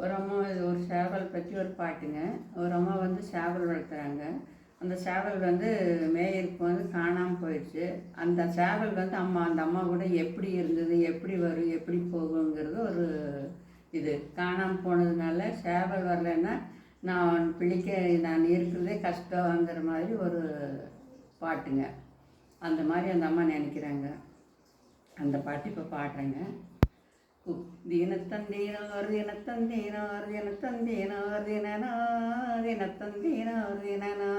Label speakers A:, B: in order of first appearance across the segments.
A: ஒரு அம்மா இது ஒரு சேவல் பற்றி ஒரு பாட்டுங்க. ஒரு அம்மா வந்து சேவல் வளர்க்குறாங்க அந்த சேவல் வந்து மேயருக்கு வந்து காணாமல் போயிடுச்சு. அந்த சேவல் வந்து அம்மா அந்த அம்மா கூட எப்படி இருந்தது எப்படி வரும் எப்படி போகுங்கிறது ஒரு இது. காணாமல் போனதுனால சேவல் வரலைன்னா நான் பிடிக்க நான் இருக்கிறதே கஷ்டங்கிற மாதிரி ஒரு பாட்டுங்க. அந்த மாதிரி அந்த அம்மா நினைக்கிறாங்க. அந்த பாட்டு இப்போ பாடுறேங்க. தினத்தந்தீனார் தினத்தந்தீனார் தினத்தந்தீனார் தினனா தினத்தந்தீனார் தினனா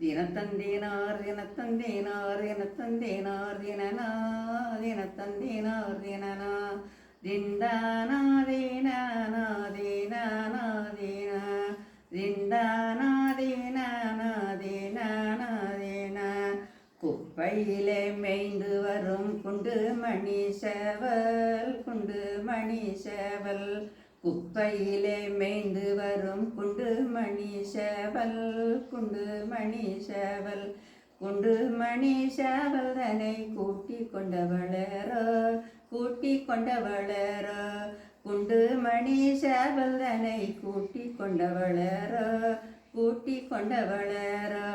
A: தினத்தந்தீனார் தினத்தந்தீனார் தினத்தந்தீனார் தினனா தினத்தந்தீனார் தினனா திண்டானா தீனானா தீனானா தீனா திண்டானா குப்பையிலே மேய்ந்து வரும் குண்டு மணி சேவல் குண்டு மணி சேவல் குப்பையிலே மேய்ந்து வரும் குண்டு மணி சேவல் குண்டு மணி சேவல் குண்டு மணி சேவல் தனை கூட்டி கொண்டவளரோ கூட்டி கொண்டவளரோ. குண்டு மணி சேவல் தனை கூட்டி கொண்டவளரோ கூட்டி கொண்டவளரோ.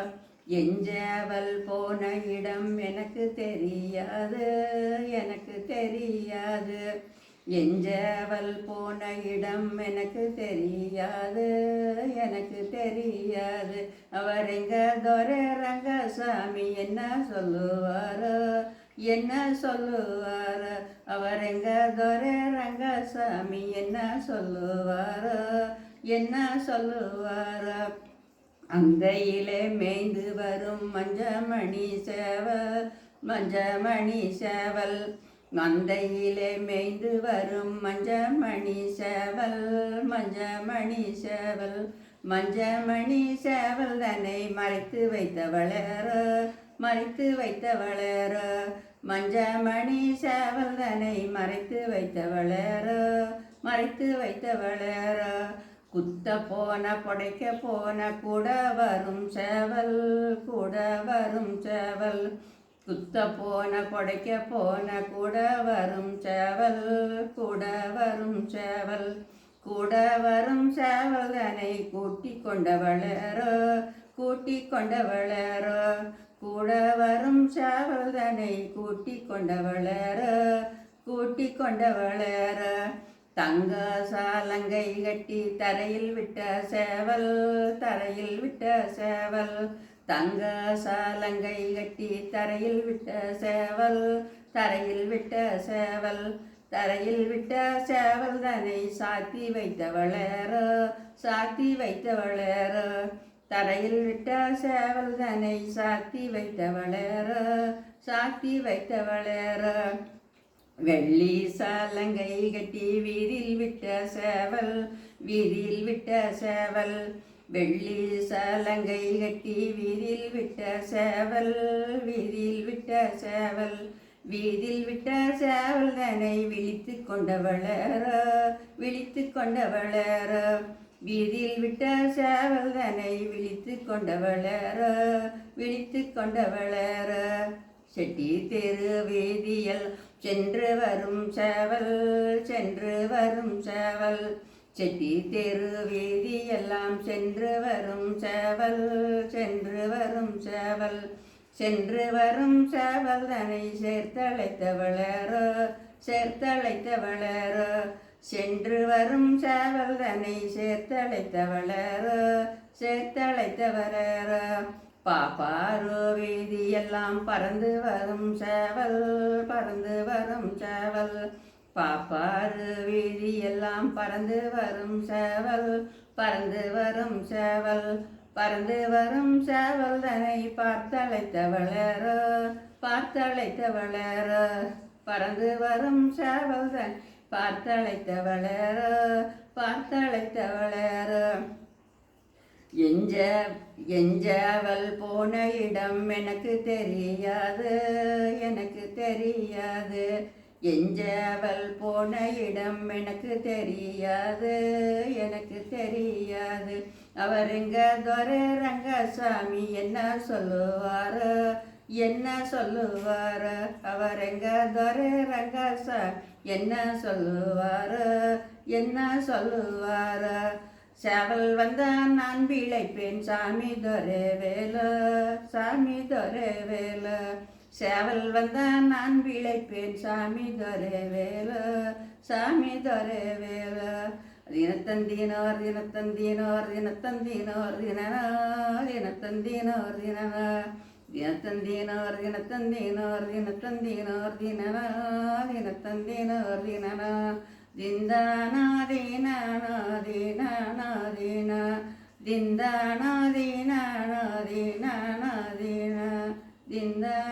A: எஞ்சவள் போன இடம் எனக்கு தெரியாது எனக்கு தெரியாது. எஞ்சவள் போன இடம் எனக்கு தெரியாது எனக்கு தெரியாது. அவர் எங்க துரை ரங்கசாமி என்ன சொல்லுவாரோ என்ன சொல்லுவாரோ. அவர் எங்க துரை ரங்கசாமி என்ன சொல்லுவாரோ என்ன சொல்லுவாரோ. அங்கையிலே மேய்ந்து வரும் மஞ்சமணி சேவல் மஞ்சமணி சேவல். மந்தையிலே மேய்ந்து வரும் மஞ்சமணி சேவல் மஞ்சமணி சேவல். மஞ்சமணி சேவல் தன்னை மறைத்து வைத்த வைத்தவளரோ மறைத்து வைத்த வைத்தவளரோ மஞ்சமணி சேவல் தன்னை மறைத்து வைத்த வைத்தவளரோ மறைத்து வைத்த வைத்தவளரோ குத்த போன படைக்க போன கூட வரும் சேவல் கூட வரும் சேவல். குத்த போன படைக்க போன கூட வரும் சேவல் கூட வரும் சேவல். கூட வரும் சேவல் கூட்டி கொண்டவளரோ கூட்டி கொண்டவளரோ கூட வரும் சேவல் கூட்டி கொண்டவளரோ கூட்டி கொண்டவளரோ தங்க சாலங்கை கட்டி தரையில் விட்ட சேவல் தரையில் விட்ட சேவல். தங்க சாலங்கை கட்டி தரையில் விட்ட சேவல் தரையில் விட்ட சேவல். தரையில் விட்ட சேவல் தனை சாத்தி வைத்தவளரோ சாத்தி வைத்தவளரோ தரையில் விட்ட சேவல் தனை சாத்தி வைத்தவளரோ சாத்தி வைத்தவளரோ வெள்ளி சாலங்கை கட்டி வீரில் விட்ட சேவல் வீரில் விட்ட சேவல். வெள்ளி சாலங்கை கட்டி வீரில் விட்ட சேவல் வீரில் விட்ட சேவல். வீதில் விட்ட சேவல் தனை விழித்து கொண்டவளரோ விழித்து கொண்டவளரோ வீதில் விட்ட சேவல் தனை விழித்து கொண்டவளரோ விழித்து கொண்டவளரோ செட்டி தெரு வீதியில் சென்று வரும் சேவல் சென்று வரும் சேவல். செட்டி தெரு வீதியெல்லாம் சென்று வரும் சேவல் சென்று வரும் சேவல். சென்று வரும் சேவல் தனை சேர்த்தழைத்தவளரோ சேர்த்தழைத்தவளரோ. சென்று வரும் சேவல் தனை சேர்த்தழைத்தவளரோ சேர்த்தழைத்தவளரோ பாப்பாரோ வீதியெல்லாம் பறந்து வரும் சேவல் பறந்து வரும் சேவல். பாப்பாறு வீதியெல்லாம் பறந்து வரும் சேவல் பறந்து வரும் சேவல். பறந்து வரும் சேவல் தனை பார்த்தழைத்தவளரோ பார்த்தழைத்தவளரோ பறந்து வரும் சேவல் தன் பார்த்தழைத்தவளரோ பார்த்தழைத்தவளரோ எஞ்ச எஞ்சாவல் போன இடம் எனக்கு தெரியாது எனக்கு தெரியாது. எஞ்சாவல் போன இடம் எனக்கு தெரியாது எனக்கு தெரியாது. அவர் எங்க துரை ரங்கசாமி என்ன சொல்லுவாரோ? என்ன சொல்லுவாரோ? அவர் எங்க துரை ரங்கசாமி என்ன சொல்லுவாரோ? என்ன சொல்லுவார? செவல் வந்தான் நான் பிழைப்பேன் சாமி தொரே வேல சாமி தொரே வேல. சேவல் வந்தான் நான் பிழைப்பேன் சாமி தொரே வேல சாமி தொரே வேல. தினத்தந்தினோர் தினத்தந்தினோர் தினத்தந்தினோர் தினனா தினத்தந்தினோர் தினனா தினத்தந்தினோர் தினத்தந்தினோர் தினத்தந்தினோர் தினனா தினத்தந்தினோர் தினனா திந்தானா தீனானா தீனானா தீனா திந்தானா தீனானா தீனானா தீனா திந்தானா